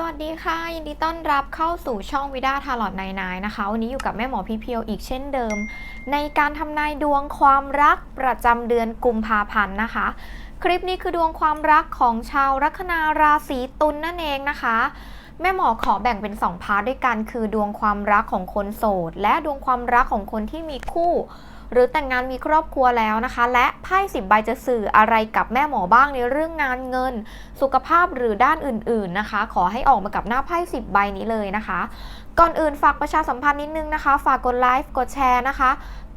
สวัสดีค่ะ ยินดีต้อนรับเข้าสู่ช่องวิด้าทาร์ลอตไนนายนะคะ วันนี้อยู่กับแม่หมอพี่เพียวอีกเช่นเดิม ในการทำนายดวงความรักประจำเดือนกุมภาพันธ์นะคะ คลิปนี้คือดวงความรักของชาวลัคนาราศีตุลนนั่นเองนะคะ แม่หมอขอแบ่งเป็น 2 พาร์ทด้วยกัน คือดวงความรักของคนโสด และดวงความรักของคนที่มีคู่ หรือแต่งงานมีครอบครัวแล้วนะคะ และไพ่สิบใบจะสื่ออะไรกับแม่หมอบ้างในเรื่องงานเงิน สุขภาพหรือด้านอื่น ๆนะคะ ขอให้ออกมากับหน้าไพ่สิบใบนี้เลยนะคะ ก่อนอื่นฝากประชาสัมพันธ์นิดนึงนะคะ ฝากกดไลค์กดแชร์นะคะ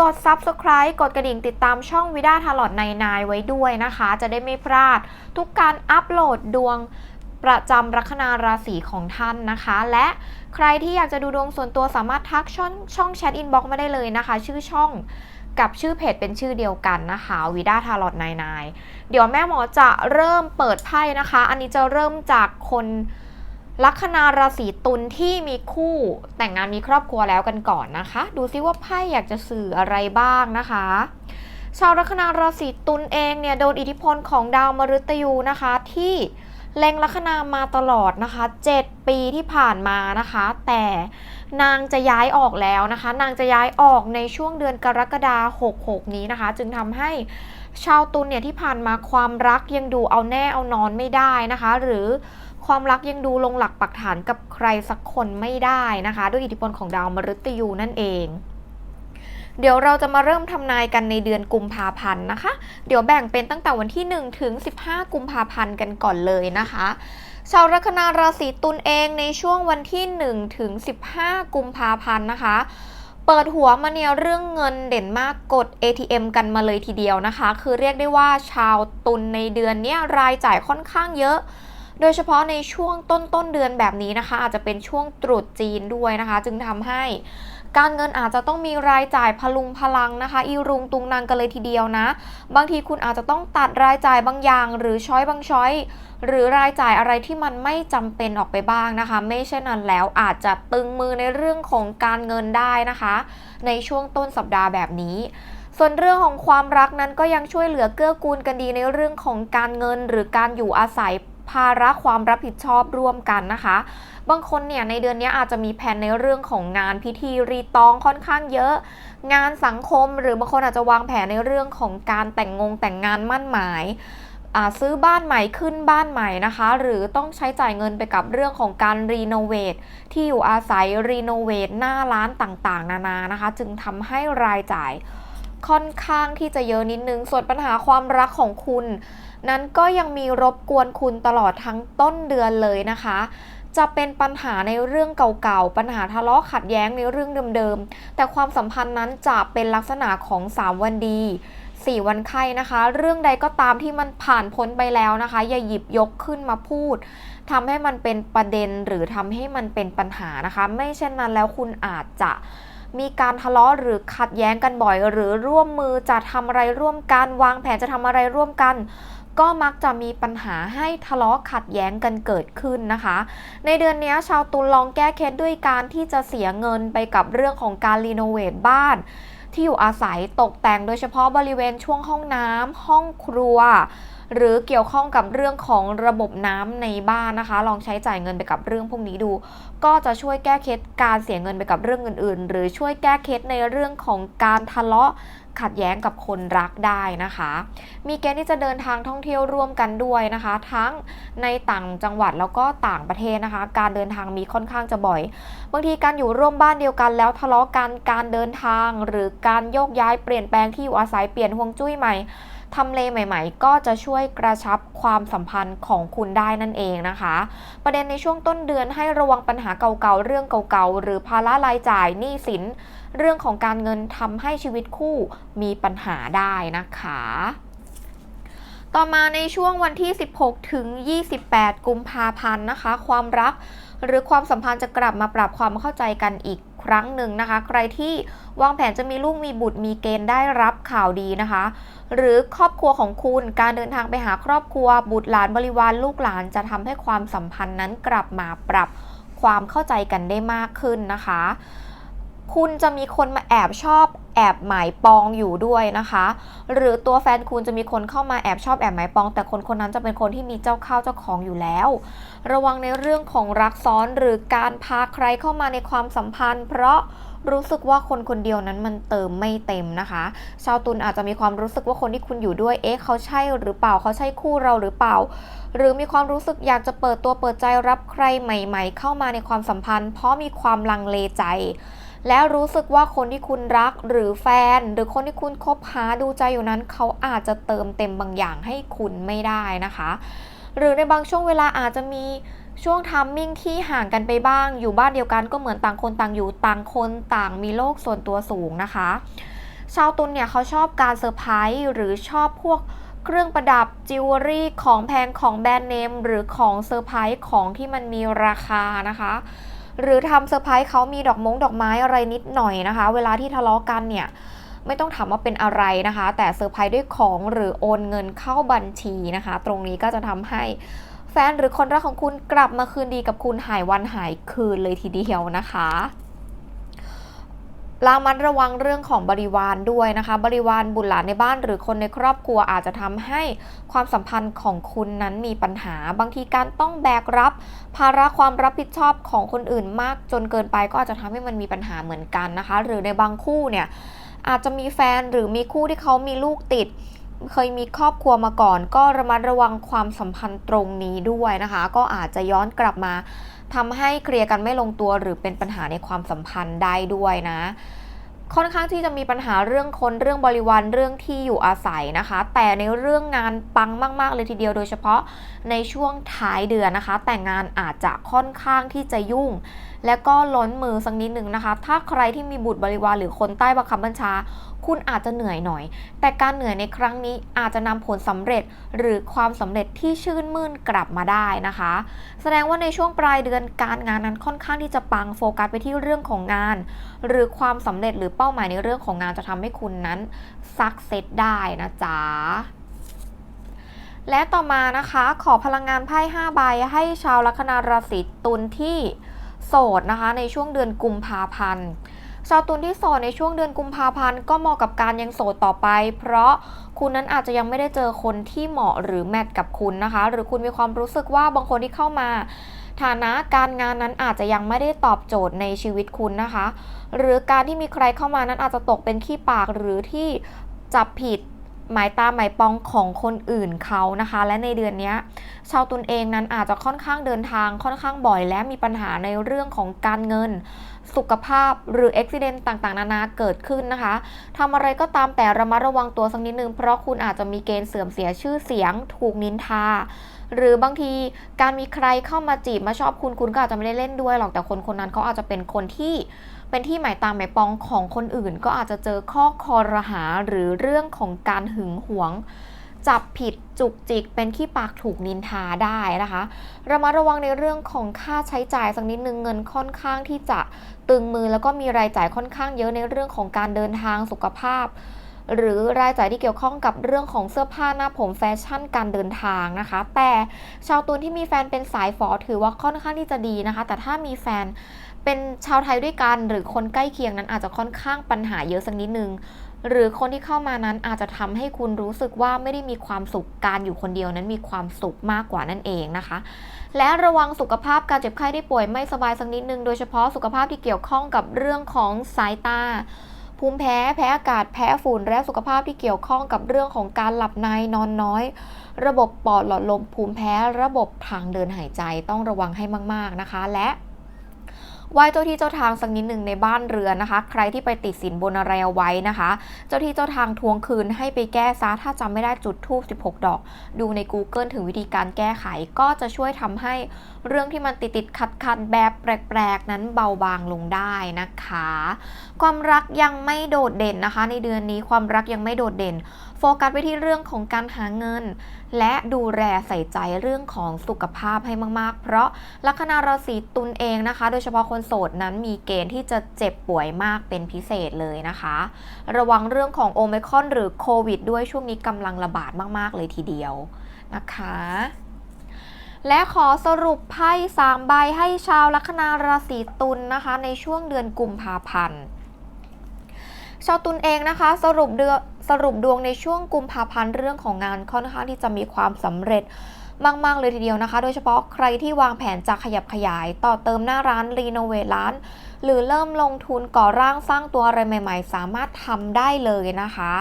กด Subscribe กดกระดิ่งติดตามช่องวิด้าทารลอตในนายไว้ด้วยนะคะ จะได้ไม่พลาด ทุกการอัปโหลดดวงประจำลัคนาราศีของท่านนะคะ และใครที่อยากจะดูดวงส่วนตัวสามารถทักช่องช่องแชทอินบ็อกมาได้เลยนะคะ ชื่อช่อง กับชื่อเพจเป็นชื่อเดียวกันนะคะวิด้าทาร์ลอตนายนายเดี๋ยวแม่หมอจะเริ่มเปิดไพ่นะคะ อันนี้จะเริ่มจากคนลัคนาราศีตุลที่มีคู่แต่งงานมีครอบครัวแล้วกันก่อนนะคะ ดูซิว่าไพ่อยากจะสื่ออะไรบ้างนะคะ ชาวลัคนาราศีตุลเองเนี่ยโดนอิทธิพลของดาวมฤตยูนะคะที่ เล็งลัคนามาตลอดนะคะ 7 ปีที่ผ่านมานะคะ แต่นางจะย้ายออกแล้วนะคะ นางจะย้ายออกในช่วงเดือนกรกฎาคม66 นี้นะคะ จึงทำให้ชาวตุลเนี่ยที่ผ่านมาความรักยังดูเอาแน่เอานอนไม่ได้นะคะ หรือความรักยังดูลงหลักปักฐานกับใครสักคนไม่ได้นะคะ ด้วยอิทธิพลของดาวมฤตยูนั่นเอง เดี๋ยวเราจะมาเริ่มทำนายกันในเดือนกุมภาพันธ์นะคะ เดี๋ยวแบ่งเป็นตั้งแต่วันที่ 1 ถึง 15 กุมภาพันธ์กันก่อนเลยนะคะ ชาวลัคนาราศีตุลเองในช่วงวันที่ 1 ถึง 15 กุมภาพันธ์นะคะเปิดหัวมาเนี่ยเรื่องเงินเด่นมากกด ATM กันมาเลยทีเดียวนะคะ คือเรียกได้ว่าชาวตุลในเดือนเนี้ยรายจ่ายค่อนข้างเยอะ โดยเฉพาะในช่วงต้นต้นเดือนแบบนี้นะคะ อาจจะเป็นช่วงตรุษจีนด้วยนะคะ จึงทำให้การเงินอาจจะต้องมีรายจ่ายพลุงพลังนะคะ อีรุงตุงนางกันเลยทีเดียวนะ บางทีคุณอาจจะต้องตัดรายจ่ายบางอย่าง หรือช้อยบางช้อย หรือรายจ่ายอะไรที่มันไม่จำเป็นออกไปบ้างนะคะ ไม่เช่นนั้นแล้วอาจจะตึงมือในเรื่องของการเงินได้นะคะ ในช่วงต้นสัปดาห์แบบนี้ ส่วนเรื่องของความรักนั้นก็ยังช่วยเหลือเกื้อกูลกันดีในเรื่องของการเงินหรือการอยู่อาศัย ภาระความรับผิดชอบร่วมกันนะคะ บางคนเนี่ยในเดือนนี้อาจจะมีแผนในเรื่องของงานพิธีรีตองค่อนข้างเยอะ งานสังคมหรือบางคนอาจจะวางแผนในเรื่องของการแต่งงงแต่งงานมั่นหมายซื้อบ้านใหม่ขึ้นบ้านใหม่นะคะ หรือต้องใช้จ่ายเงินไปกับเรื่องของการรีโนเวทที่อยู่อาศัยรีโนเวทหน้าร้านต่างๆ นานานะคะ จึงทำให้รายจ่าย ค่อนข้างที่จะเยอะนิดนึง ส่วนปัญหาความรักของคุณ นั้นก็ยังมีรบกวนคุณตลอดทั้งต้นเดือนเลยนะคะ จะเป็นปัญหาในเรื่องเก่าๆ ปัญหาทะเลาะขัดแย้งในเรื่องเดิมๆ แต่ความสัมพันธ์นั้นจะเป็นลักษณะของ 3 วันดี4 วันไข้นะคะ เรื่องใดก็ตามที่มันผ่านพ้นไปแล้วนะคะ อย่าหยิบยกขึ้นมาพูดทำให้มันเป็นประเด็นหรือทำให้มันเป็นปัญหานะคะ ไม่เช่นนั้นแล้วคุณอาจจะ มีการทะเลาะหรือขัดแย้งกันบ่อย หรือร่วมมือจะทำอะไรร่วมกัน วางแผนจะทำอะไรร่วมกัน ก็มักจะมีปัญหาให้ทะเลาะขัดแย้งกันเกิดขึ้นนะคะ ในเดือนนี้ชาวตุลลองแก้เคล็ดด้วยการที่จะเสียเงินไปกับเรื่องของการรีโนเวทบ้าน ที่อยู่อาศัยตกแต่งโดยเฉพาะบริเวณช่วงห้องน้ำห้องครัว หรือเกี่ยวข้องกับเรื่องของระบบน้ำในบ้านนะคะ ลองใช้จ่ายเงินไปกับเรื่องพวกนี้ดู ก็จะช่วยแก้เคล็ดการเสียเงินไปกับเรื่องอื่น ๆ หรือช่วยแก้เคล็ดในเรื่องของการทะเลาะ ขัดแย้งกับคนรักได้นะคะ มีเกณฑ์ที่จะเดินทางท่องเที่ยวร่วมกันด้วยนะคะ ทั้งในต่างจังหวัดแล้วก็ต่างประเทศนะคะ การเดินทางมีค่อนข้างจะบ่อย บางทีการอยู่ร่วมบ้านเดียวกันแล้วทะเลาะกันการเดินทาง หรือการโยกย้ายเปลี่ยนแปลงที่อยู่อาศัยเปลี่ยนห่วงจุ้ยใหม่ทำเลใหม่ๆ ก็จะช่วยกระชับความสัมพันธ์ของคุณได้นั่นเองนะคะ ประเด็นในช่วงต้นเดือนให้ระวังปัญหาเก่าๆ เรื่องเก่าๆ หรือภาระรายจ่ายหนี้สิน เรื่องของการเงินทำให้ชีวิตคู่มีปัญหาได้นะคะ ต่อมาในช่วงวันที่ 16 ถึง 28 กุมภาพันธ์นะคะ ความรักหรือความสัมพันธ์จะกลับมาปรับความเข้าใจกันอีกครั้งหนึ่งนะคะ ใครที่วางแผนจะมีลูกมีบุตรมีเกณฑ์ได้รับข่าวดีนะคะ หรือครอบครัวของคุณการเดินทางไปหาครอบครัวบุตรหลานบริวารลูกหลานจะทำให้ความสัมพันธ์นั้นกลับมาปรับความเข้าใจกันได้มากขึ้นนะคะ คุณจะมีคนมาแอบชอบแอบหมายปองอยู่ด้วยนะคะ หรือตัวแฟนคุณจะมีคนเข้ามาแอบชอบแอบหมายปอง แต่คนคนนั้นจะเป็นคนที่มีเจ้าเข้าเจ้าของอยู่แล้ว ระวังในเรื่องของรักซ้อนหรือการพาใครเข้ามาในความสัมพันธ์ เพราะรู้สึกว่าคนคนเดียวนั้นมันเติมไม่เต็มนะคะ ชาวตุลอาจจะมีความรู้สึกว่าคนที่คุณอยู่ด้วย เอ๊ะเขาใช่หรือเปล่าเขาใช่คู่เราหรือเปล่า หรือมีความรู้สึกอยากจะเปิดตัวเปิดใจรับใครใหม่ ๆ เข้ามาในความสัมพันธ์ เพราะมีความลังเลใจ แล้วรู้สึกว่าคนที่คุณรักหรือแฟน หรือคนที่คุณคบหาดูใจอยู่นั้น เขาอาจจะเติมเต็มบางอย่างให้คุณไม่ได้นะคะ หรือในบางช่วงเวลาอาจจะมีช่วงทัมมิ่งที่ห่างกันไปบ้าง อยู่บ้านเดียวกันก็เหมือนต่างคนต่างอยู่ต่างคนต่างมีโลกส่วนตัวสูงนะคะ ชาวตุลเนี่ยเขาชอบการเซอร์ไพรส์หรือชอบพวกเครื่องประดับจิวเวลรี่ของแพงของแบรนด์เนมหรือของเซอร์ไพรส์ของที่มันมีราคานะคะ หรือทำเซอร์ไพรส์เขามีดอกมงดอกไม้อะไรนิดหน่อยนะคะ เวลาที่ทะเลาะกันเนี่ยไม่ต้องถามว่าเป็นอะไรนะคะ แต่เซอร์ไพรส์ด้วยของหรือโอนเงินเข้าบัญชีนะคะ ตรงนี้ก็จะทำให้แฟนหรือคนรักของคุณกลับมาคืนดีกับคุณหายวันหายคืนเลยทีเดียวนะคะ ระมัดระวังเรื่องของบริวารด้วยนะคะ บริวารบุตรหลานในบ้านหรือคนในครอบครัวอาจจะทำให้ความสัมพันธ์ของคุณนั้นมีปัญหา บางทีการต้องแบกรับ ภาระความรับผิดชอบของคนอื่นมากจนเกินไปก็อาจจะทำให้มันมีปัญหาเหมือนกันนะคะ หรือในบางคู่เนี่ยอาจจะมีแฟนหรือมีคู่ที่เขามีลูกติด เคยมีครอบครัวมาก่อน ก็ระมัดระวังความสัมพันธ์ตรงนี้ด้วยนะคะ ก็อาจจะย้อนกลับมาทำให้เคลียร์กันไม่ลงตัวหรือเป็นปัญหาในความสัมพันธ์ได้ด้วยนะ ค่อนข้างที่จะมีปัญหาเรื่องคนเรื่องบริวารเรื่องที่อยู่อาศัยนะคะ แต่ในเรื่องงานปังมาก ๆ เลยทีเดียวโดยเฉพาะในช่วงท้ายเดือนนะคะ แต่งานอาจจะค่อนข้างที่จะยุ่ง และก็ล้นมือสักนิดหนึ่งนะคะ ถ้าใครที่มีบุตรบริวารหรือคนใต้บังคับบัญชา คุณอาจจะเหนื่อยหน่อย แต่การเหนื่อยในครั้งนี้อาจจะนำผลสำเร็จหรือความสำเร็จที่ชื่นมื่นกลับมาได้นะคะ แสดงว่าในช่วงปลายเดือนการงานนั้นค่อนข้างที่จะปังโฟกัสไปที่เรื่องของงานหรือความสำเร็จหรือเป้าหมายในเรื่องของงานจะทำให้คุณนั้นสักเซตได้นะจ๊ะและต่อมานะคะขอพลังงานไพ่5ใบให้ชาวลัคนาราศีตุลที่โสดนะคะในช่วงเดือนกุมภาพันธ์ชาวตุลที่โสดในช่วงเดือนกุมภาพันธ์ก็เหมาะกับการยังโสดต่อไป เพราะคุณนั้นอาจจะยังไม่ได้เจอคนที่เหมาะหรือแมทกับคุณนะคะ หรือคุณมีความรู้สึกว่าบางคนที่เข้ามา ฐานะการงานนั้นอาจจะยังไม่ได้ตอบโจทย์ในชีวิตคุณนะคะ หรือการที่มีใครเข้ามานั้นอาจจะตกเป็นขี้ปากหรือที่จับผิดหมายตาหมายปองของคนอื่นเขานะคะ และในเดือนนี้ชาวตุลเองนั้นอาจจะค่อนข้างเดินทางค่อนข้างบ่อยและมีปัญหาในเรื่องของการเงิน สุขภาพหรืออุบิเหตุต่างๆ นานาเกิดขึ้นนะคะทำอะไรก็ตามแต่ระมัดระวังตัวสักนิดนึง เพราะคุณอาจจะมีเกณฑ์เสื่อมเสียชื่อเสียง ถูกนินทา หรือบางทีการมีใครเข้ามาจีบมาชอบคุณคุณก็อาจจะไม่ได้เล่นด้วยหรอกแต่คนคนนั้นเขาอาจจะเป็นคนที่เป็นที่หมายตามหมายปองของคนอื่น ก็อาจจะเจอข้อคอรหาหรือเรื่องของการหึงหวง จับผิดจุกจิกเป็นขี้ปากถูกนินทาได้นะคะระมัดระวังในเรื่องของค่าใช้จ่ายสักนิดนึงเงินค่อนข้างที่จะตึงมือแล้วก็มีรายจ่ายค่อนข้างเยอะในเรื่องของการเดินทางสุขภาพ หรือรายจ่ายที่เกี่ยวข้องกับเรื่องของเสื้อผ้าหน้าผมแฟชั่นการเดินทางนะคะ แต่ชาวตุลที่มีแฟนเป็นสายฝอถือว่าค่อนข้างที่จะดีนะคะ แต่ถ้ามีแฟนเป็นชาวไทยด้วยกันหรือคนใกล้เคียงนั้นอาจจะค่อนข้างปัญหาเยอะสักนิดนึง หรือคนที่เข้ามานั้นอาจจะทำให้คุณรู้สึกว่าไม่ได้มีความสุขการอยู่คนเดียวนั้นมีความสุขมากกว่านั่นเองนะคะ และระวังสุขภาพการเจ็บไข้ได้ป่วยไม่สบายสักนิดนึงโดยเฉพาะสุขภาพที่เกี่ยวข้องกับเรื่องของสายตาภูมิแพ้แพ้อากาศแพ้ฝุ่นและสุขภาพที่เกี่ยวข้องกับเรื่องของการหลับในนอนน้อย ระบบปอดหลอดลมภูมิแพ้ ระบบทางเดินหายใจต้องระวังให้มาก ๆนะคะ และ ไหว้เจ้าที่เจ้าทางสักนิดหนึ่งในบ้านเรือนนะคะ ใครที่ไปติดสินบนอะไรเอาไว้นะคะ เจ้าที่เจ้าทางทวงคืนให้ไปแก้ซะถ้าจำไม่ได้จุดทูบ16 ดอก ดูใน Google ถึงวิธีการแก้ไขก็จะช่วยทำให้เรื่องที่มันติดติดขัดขัดแบบแปลกๆ นั้นเบาบางลงได้นะคะ ความรักยังไม่โดดเด่นนะคะ ในเดือนนี้ความรักยังไม่โดดเด่นโฟกัสไปที่เรื่องของการหาเงิน และดูแลใส่ใจเรื่องของสุขภาพให้มาก ๆ เพราะลัคนาราศีตุลเองนะคะ โดยเฉพาะคนโสดนั้นมีเกณฑ์ที่จะเจ็บป่วยมากเป็นพิเศษเลยนะคะ ระวังเรื่องของโอมคอนหรือโควิด ด้วยช่วงนี้กำลังระบาดมากๆ เลยทีเดียวนะคะและขอสรุปไพ่3ใบให้ชาวลัคนาราศีตุลนะคะ ในช่วงเดือนกุมภาพันธ์ ชาวตุลเองนะคะ สรุปเดือน สรุปดวงในช่วงกุมภาพันธ์เรื่องของงานค่อนข้างที่จะมีความสำเร็จมาก ๆ เลยทีเดียวนะคะ โดยเฉพาะใครที่วางแผนจะขยับขยาย ต่อเติมหน้าร้านรีโนเวทร้าน หรือเริ่มลงทุนก่อร่างสร้างตัวอะไรใหม่ ๆ สามารถทำได้เลยนะคะ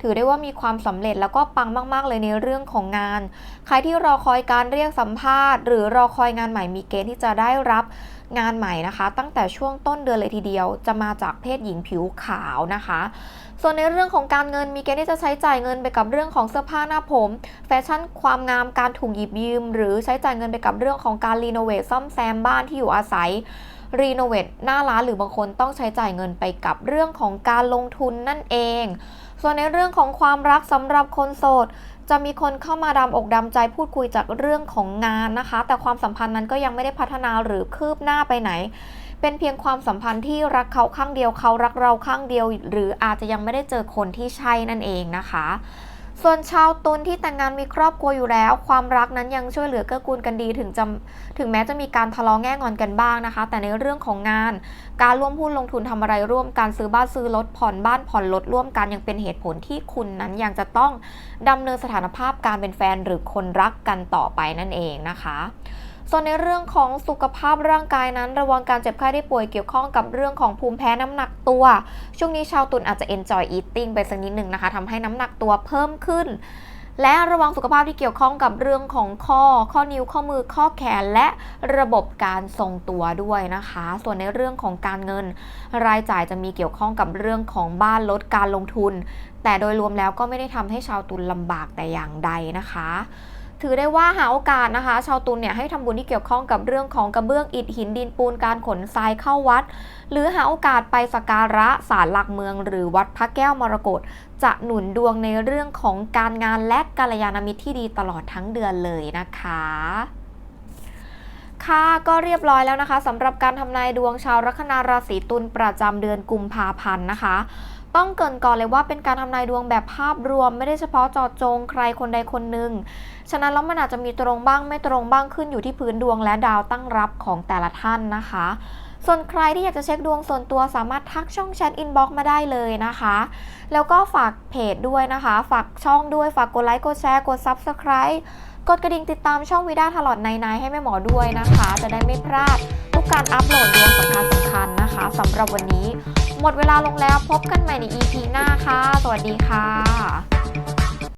ถือได้ว่ามีความสำเร็จแล้วก็ปังมาก ๆ เลยในเรื่องของงาน ใครที่รอคอยการเรียกสัมภาษณ์ หรือรอคอยงานใหม่มีเกณฑ์ที่จะได้รับ งานใหม่นะคะ ตั้งแต่ช่วงต้นเดือนเลยทีเดียว จะมาจากเพศหญิงผิวขาวนะคะ ส่วนในเรื่องของการเงินมีเกณฑ์ที่จะใช้จ่ายเงินไปกับเรื่องของเสื้อผ้าหน้าผม แฟชั่นความงามการถูกหยิบยืม หรือใช้จ่ายเงินไปกับเรื่องของการรีโนเวทซ่อมแซมบ้านที่อยู่อาศัยรีโนเวทหน้าร้านหรือบางคนต้องใช้จ่ายเงินไปกับเรื่องของการลงทุนนั่นเอง ส่วนในเรื่องของความรักสำหรับคนโสด จะมีคนเข้ามาดำอกดำใจพูดคุยจากเรื่องของงานนะคะ แต่ความสัมพันธ์นั้นก็ยังไม่ได้พัฒนาหรือคืบหน้าไปไหน เป็นเพียงความสัมพันธ์ที่รักเขาข้างเดียวเขารักเราข้างเดียว หรืออาจจะยังไม่ได้เจอคนที่ใช่นั่นเองนะคะ ส่วนชาวตุลที่แต่งงานมีครอบครัวอยู่แล้ว ความรักนั้นยังช่วยเหลือเกื้อกูลกันดีถึงจะถึงแม้จะมีการทะเลาะแง่งอนกันบ้างนะคะ แต่ในเรื่องของงาน การร่วมหุ้นลงทุนทำอะไรร่วมกันซื้อบ้านซื้อรถผ่อนบ้านผ่อนรถร่วมกันยังเป็นเหตุผลที่คุณนั้นยังจะต้องดำเนินสถานภาพการเป็นแฟนหรือคนรักกันต่อไปนั่นเองนะคะ ส่วนในเรื่องของสุขภาพร่างกายนั้น ระวังการเจ็บไข้ได้ป่วยเกี่ยวข้องกับเรื่องของภูมิแพ้น้ำหนักตัว ช่วงนี้ชาวตุลอาจจะ enjoy eating ไปสักนิดหนึ่งนะคะทำให้น้ำหนักตัวเพิ่มขึ้น และระวังสุขภาพที่เกี่ยวข้องกับเรื่องของข้อ ข้อนิ้วข้อมือข้อแขนและระบบการทรงตัวด้วยนะคะ ส่วนในเรื่องของการเงิน รายจ่ายจะมีเกี่ยวข้องกับเรื่องของบ้านลดการลงทุน แต่โดยรวมแล้วก็ไม่ได้ทำให้ชาวตุลลำบากแต่อย่างใดนะคะ ถือได้ว่าหาโอกาสนะคะ ชาวตุลเนี่ยให้ทำบุญที่เกี่ยวข้องกับเรื่องของกระเบื้องอิฐหินดินปูนการขนทรายเข้าวัด หรือหาโอกาสไปสักการะศาลหลักเมือง หรือวัดพระแก้วมรกตจะหนุนดวงในเรื่องของการงานและกัลยาณมิตรที่ดีตลอดทั้งเดือนเลยนะคะค่ะก็เรียบร้อยแล้วนะคะสำหรับการทำนายดวงชาวลัคนาราศีตุลประจำเดือนกุมภาพันธ์นะคะ ต้องเกินก่อนเลยว่าเป็นการทำนายดวงแบบภาพรวม ไม่ได้เฉพาะจาะจงใครคนใดคนหนึ่งฉะนั้นแล้วมันอาจจะมีตรงบ้างไม่ตรงบ้างขึ้นอยู่ที่พื้นดวงและดาวตั้งรับของแต่ละท่านนะคะ ส่วนใครที่อยากจะเช็คดวงส่วนตัวสามารถทักช่องแชทอินบ็อกซ์มาได้เลยนะคะ แล้วก็ฝากเพจด้วยนะคะ ฝากช่องด้วยฝากกดไลค์กดแชร์กด Subscribe กดกระดิ่งติดตามช่องวิด้าทลอดในในให้แม่หมอด้วยนะคะ จะได้ไม่พลาดทุกการอัปโหลดดวงสำคัญสำคัญนะคะสำหรับวันนี้ หมดเวลาลงแล้วพบกันใหม่ใน EP หน้าค่ะ สวัสดีค่ะ